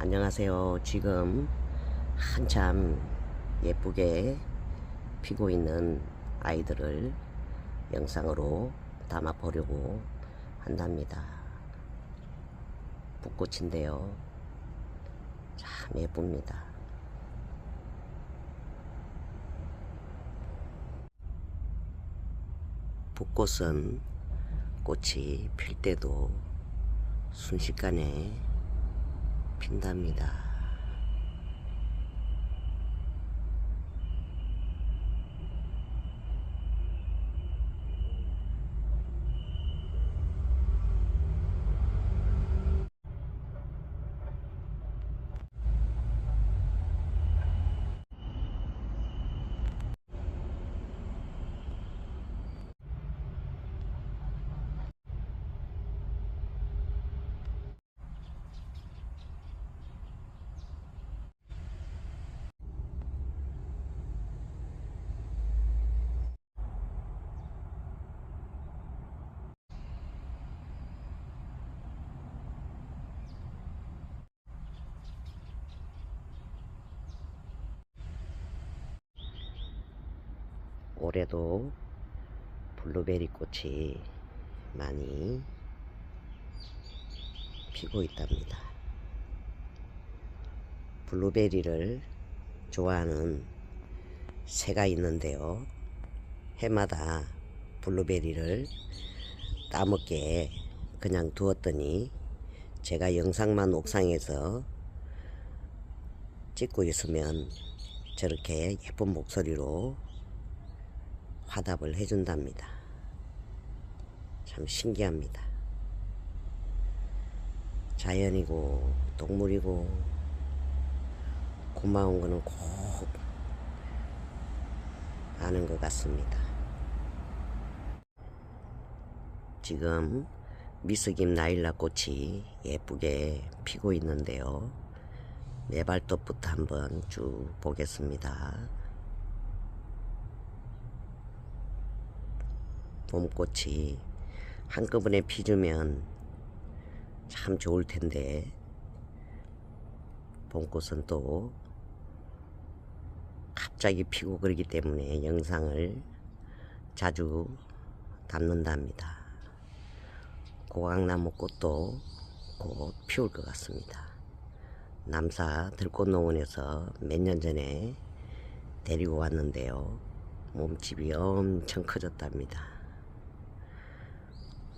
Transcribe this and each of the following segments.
안녕하세요. 지금 한참 예쁘게 피고 있는 아이들을 영상으로 담아 보려고 한답니다. 붓꽃인데요. 참 예쁩니다. 붓꽃은 꽃이 필 때도 순식간에 핀답니다. 올해도 블루베리 꽃이 많이 피고 있답니다. 블루베리를 좋아하는 새가 있는데요. 해마다 블루베리를 따먹게 그냥 두었더니 제가 영상만 옥상에서 찍고 있으면 저렇게 예쁜 목소리로 화답을 해준답니다. 참 신기합니다. 자연이고 동물이고 고마운 거는 꼭 아는 것 같습니다. 지금 미스김 나일라 꽃이 예쁘게 피고 있는데요. 매발톱부터 한번 쭉 보겠습니다. 봄꽃이 한꺼번에 피주면 참 좋을 텐데 봄꽃은 또 갑자기 피고 그러기 때문에 영상을 자주 담는답니다. 고강나무 꽃도 곧 피울 것 같습니다. 남사 들꽃농원에서 몇 년 전에 데리고 왔는데요. 몸집이 엄청 커졌답니다.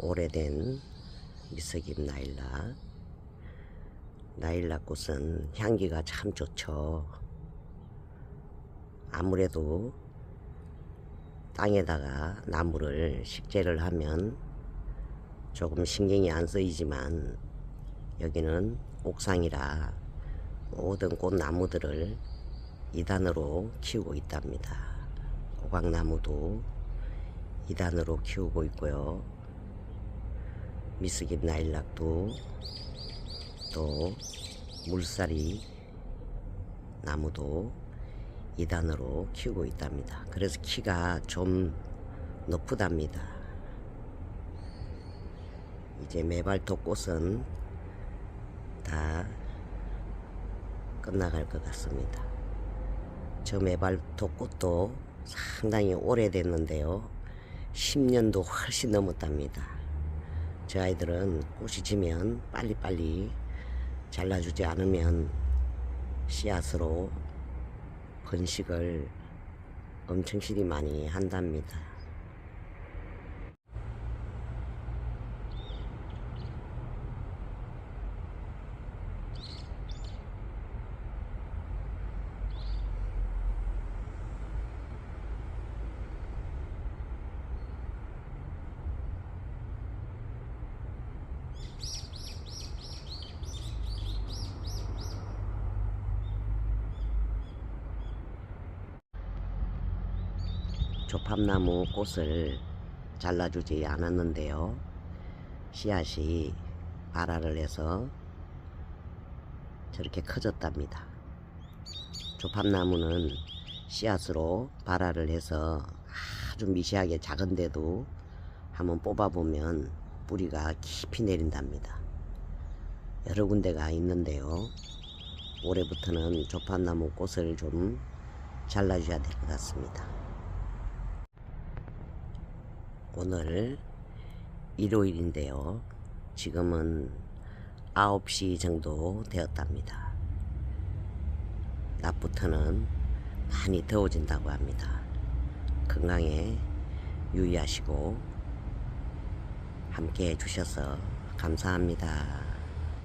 오래된 미스김 나일락. 나일락 꽃은 향기가 참 좋죠. 아무래도 땅에다가 나무를 식재를 하면 조금 신경이 안 쓰이지만 여기는 옥상이라 모든 꽃나무들을 2단으로 키우고 있답니다. 호박나무도 2단으로 키우고 있고요. 미스김 나일락도 또 물살이 나무도 2단으로 키우고 있답니다. 그래서 키가 좀 높으답니다. 이제 메발톱 꽃은 다 끝나갈 것 같습니다. 저 메발톱 꽃도 상당히 오래됐는데요. 10년도 훨씬 넘었답니다. 저 아이들은 꽃이 지면 빨리빨리 잘라주지 않으면 씨앗으로 번식을 엄청 실이 많이 한답니다. 조팝나무 꽃을 잘라주지 않았는데요. 씨앗이 발화를 해서 저렇게 커졌답니다. 조팝나무는 씨앗으로 발화를 해서 아주 미세하게 작은데도 한번 뽑아보면 뿌리가 깊이 내린답니다. 여러 군데가 있는데요. 올해부터는 조판나무 꽃을 좀 잘라줘야 될 것 같습니다. 오늘 일요일인데요. 지금은 9시 정도 되었답니다. 낮부터는 많이 더워진다고 합니다. 건강에 유의하시고 함께 해주셔서 감사합니다.